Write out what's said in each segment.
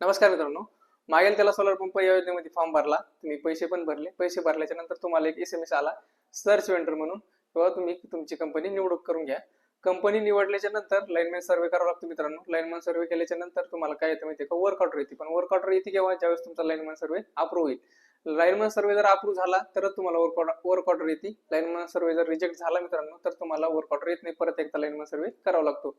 नमस्कार मित्रांनो. मागेल त्याला सोलर पंप या योजनेमध्ये फॉर्म भरला. तुम्ही पैसे पण भरले. पैसे भरल्याच्या नंतर तुम्हाला एक एस एम एस आला. सर्च वेंडर म्हणून तेव्हा तुम्ही तुमची कंपनी निवडूक करून घ्या. कंपनी निवडल्याच्या नंतर लाईनमॅन सर्वे करावा लागतो मित्रांनो. लाईनमॅन सर्वे केल्याच्यानंतर तुम्हाला काय येतं माहिती का? वर्क ऑर्डर येते. पण वर्क ऑर्डर येते किंवा ज्यावेळेस तुमचा लाईनमॅन सर्वे अप्रूव्ह होईल. लाईनमॅन सर्वे जर अप्रूव्ह झाला तरच तुम्हाला वर्क ऑर्डर वर्क ऑर्डर येते. लाईनमॅन सर्वे जर रिजेक्ट झाला मित्रांनो तर तुम्हाला वर्क ऑर्डर येत नाही. परत एकदा लाईनमॅन सर्वे करावा लागतो.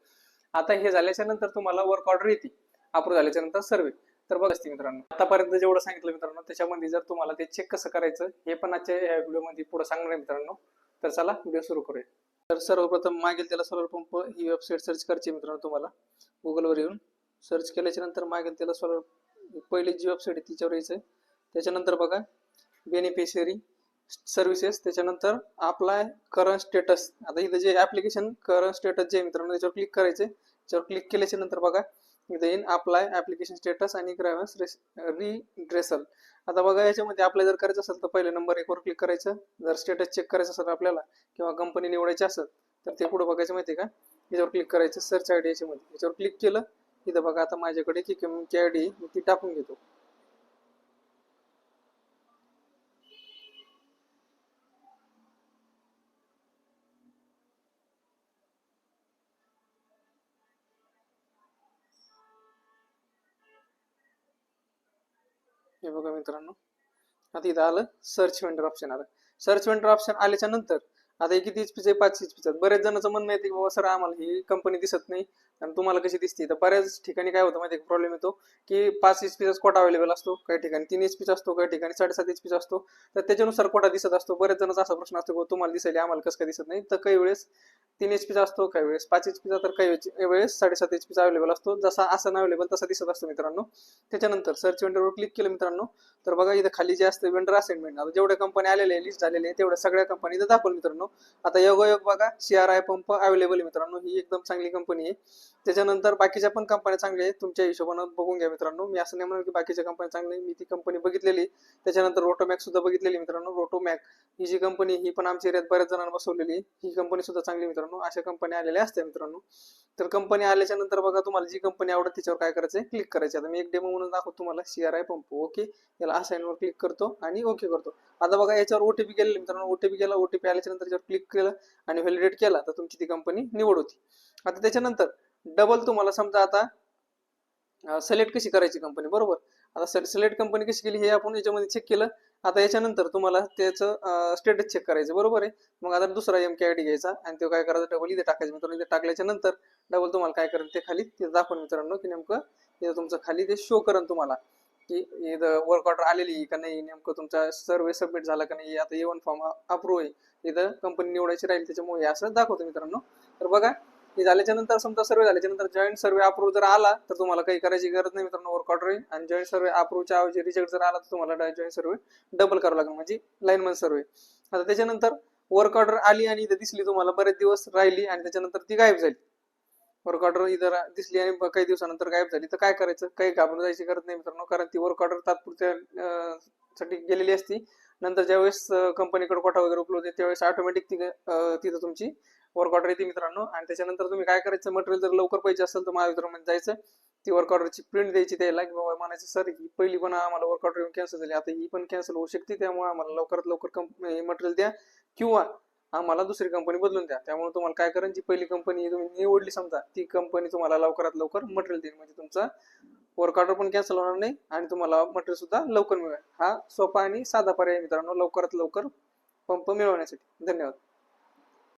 आता हे झाल्याच्यानंतर तुम्हाला वर्क ऑर्डर येते. अप्रूव्ह झाल्याच्यानंतर सर्वे तर बघ असते मित्रांनो आतापर्यंत जेवढं सांगितलं मित्रांनो त्याच्यामध्ये जर तुम्हाला ते चेक कसं करायचं हे पण आजच्या या व्हिडिओमध्ये पुढे सांगणार आहे मित्रांनो. तर चला व्हिडिओ सुरू करूया. तर सर्वप्रथम मागील त्याला सोलर पंप ही वेबसाईट सर्च करायची मित्रांनो तुम्हाला. गुगलवर येऊन सर्च केल्याच्यानंतर मागेल त्याला सोलर पहिली जी वेबसाईट आहे तिच्यावर यायचं त्याच्यानंतर बघा बेनिफिशियरी सर्व्हिसेस त्याच्यानंतर अप्लाय करंट स्टेटस आता इथं जे ऍप्लिकेशन करंट स्टेटस जे आहे मित्रांनो त्याच्यावर क्लिक करायचे त्याच्यावर क्लिक केल्याच्यानंतर बघा इथं अप्लाय ऍप्लिकेशन स्टेटस आणि ग्रॅव्हन्स रिड्रेसल आता बघा याच्यामध्ये अप्लाय जर करायचं असेल तर पहिले नंबर एकवर क्लिक करायचं. जर स्टेटस चेक करायचं असेल आपल्याला किंवा कंपनी निवडायची असेल तर ते पुढे बघायचं माहिती आहे का? याच्यावर क्लिक करायचं सर्च आय डी याच्यामध्ये. याच्यावर क्लिक केलं इथं बघा आता माझ्याकडे की आय डी मी ती टाकून घेतो. हे बघा मित्रांनो. आता इथं आलं सर्च वेंडर ऑप्शन आलं सर्च वेंडर ऑप्शन आल्याच्यानंतर आता हे किती एचपीचं आहे पाच एचपीचं बरेच जणांचं म्हणणं येते की बाबा सर आम्हाला ही कंपनी दिसत नाही आणि तुम्हाला कशी दिसते? तर बऱ्याच ठिकाणी काय होतं माहिती प्रॉब्लेम येतो की पाच एचपीचा कोटा अवेलेबल असतो काही ठिकाणी. तीन एचपीचा असतो काही ठिकाणी साडेसात एचपीचा असतो. तर त्याच्यानुसार कोटा दिसत असतो. बऱ्याच जणांचा असा प्रश्न असतो की तुम्हाला दिसेल आम्हाला कसं काय दिसत नाही? तर काही वेळेस तीन एचपीचा असतो काही वेळेस पाच एचपीचा तर काही वेळेस- वेळेस साडेसात एचपीचा अवेलेबल असतो. जसा असा अवेलेबल तसा दिसत असतो मित्रांनो. त्याच्यानंतर सर्च वेंडरवर क्लिक केलं मित्रांनो तर बघा इथं खाली जे असतं वेंडर असाइनमेंट आता जेवढ्या कंपनी आलेल्या लिस्ट झालेले आहे तेवढ्या सगळ्या कंपनी इथं दाखवलं मित्रांनो. आता योगायोग बघा C R I pump available आहे मित्रांनो. ही एकदम चांगली कंपनी आहे. त्याच्यानंतर बाकीच्या पण कंपन्या चांगल्या आहेत. तुमच्या हिशोबानं बघून घ्या मित्रांनो. मी असं नाही म्हणून की बाकीच्या कंपन्या चांगल्या मी ती कंपनी बघितलेली त्याच्यानंतर रोटोमॅक सुद्धा बघितलेली मित्रांनो. रोटोमॅक ही जी कंपनी ही पण आमच्या एरियात बऱ्याच जणांना बसवलेली आहे. ही कंपनी सुद्धा चांगली मित्रांनो. अशा कंपनी आलेल्या असत्या मित्रांनो. तर कंपनी आल्याच्यानंतर बघा तुम्हाला जी कंपनी आवडत त्याच्यावर काय करायचं क्लिक करायचं. आता मी एक डेमो म्हणून दाखवतो तुम्हाला. C R I pump okay याला असाइनवर क्लिक करतो आणि ओके करतो. आता बघा याच्यावर ओटीपी गेले मित्रांनो. ओटीपी गेला ओटीपी आल्याच्यानंतर याच्यावर क्लिक केलं आणि व्हॅलिडेट केला. तर तुमची ती कंपनी निवड होती. आता त्याच्यानंतर डबल तुम्हाला समजा आता सिलेक्ट कशी करायची कंपनी बरोबर? आता सिलेक्ट कंपनी कशी केली हे आपण याच्यामध्ये चेक केलं. आता याच्यानंतर तुम्हाला त्याचं स्टेटस चेक करायचं. बरोबर आहे? मग आता दुसरा एम के आय डी घ्यायचा आणि तो काय करायचं? डबल इथे टाकायचं. मित्रांनो इथे टाकल्याच्या नंतर डबल तुम्हाला काय करेल ते खाली ते दाखवून मित्रांनो की नेमकं इथं तुमचं खाली ते शो करेन तुम्हाला. की इथं वर्क ऑर्डर आलेली आहे का नाही? नेमकं तुमचा सर्वे सबमिट झाला का नाही? आता ए वन फॉर्म अप्रूव्ह आहे. इथं कंपनी निवडायची राहील त्याच्यामुळे असं दाखवतो मित्रांनो. तर बघा हे झाल्याच्यानंतर समजा सर्वे झाल्याच्यानंतर जॉईंट सर्वे अप्रूव्ह जर आला तर तुम्हाला काही करायची गरज नाही मित्रांनो वर्क ऑर्डर आणि जॉईंट सर्वे अप्रूव्हच्या ऐवजी रिजेक्ट जर आला तर तुम्हाला जॉईंट सर्वे डबल करावं लागेल म्हणजे लाईन मध्ये सर्वे आता त्याच्यानंतर वर्क ऑर्डर आली आणि इथं दिसली तुम्हाला बरेच दिवस राहिली आणि त्याच्यानंतर ती गायब झाली. वर्क ऑर्डर इथं दिसली आणि काही दिवसानंतर गायब झाली तर काय करायचं? काही घाबरून जायची गरज नाही मित्रांनो कारण ती वर्क ऑर्डर तात्पुरत्या साठी गेलेली असती. नंतर ज्यावेळेस कंपनीकडे कोटा वगैरे उपलब्ध त्यावेळेस ऑटोमॅटिक ती तिथं तुमची वर्क ऑर्डर येते मित्रांनो. आणि त्याच्यानंतर तुम्ही काय करायचं? मटेरियल जर लवकर पाहिजे असेल तर महावितरणमध्ये जायचं. ती वर्क ऑर्डरची प्रिंट द्यायची त्याला. की बाबा म्हणायचं सर ही पहिली पण आम्हाला वर्क ऑर्डर येऊन कॅन्सल झाली. आता ही पण कॅन्सल होऊ शकते. त्यामुळे आम्हाला लवकरात लवकर कंपनी मटेरियल द्या. किंवा आम्हाला दुसरी कंपनी बदलून द्या. त्यामुळे तुम्हाला काय करेन? जी पहिली कंपनी तुम्ही निवडली समजा ती कंपनी तुम्हाला लवकरात लवकर मटेरियल देईल. म्हणजे तुमचा वर्क ऑर्डर पण कॅन्सल होणार नाही आणि तुम्हाला मटेरियल सुद्धा लवकर मिळेल. हा सोपा आणि साधा पर्याय मित्रांनो लवकरात लवकर पंप मिळवण्यासाठी. धन्यवाद.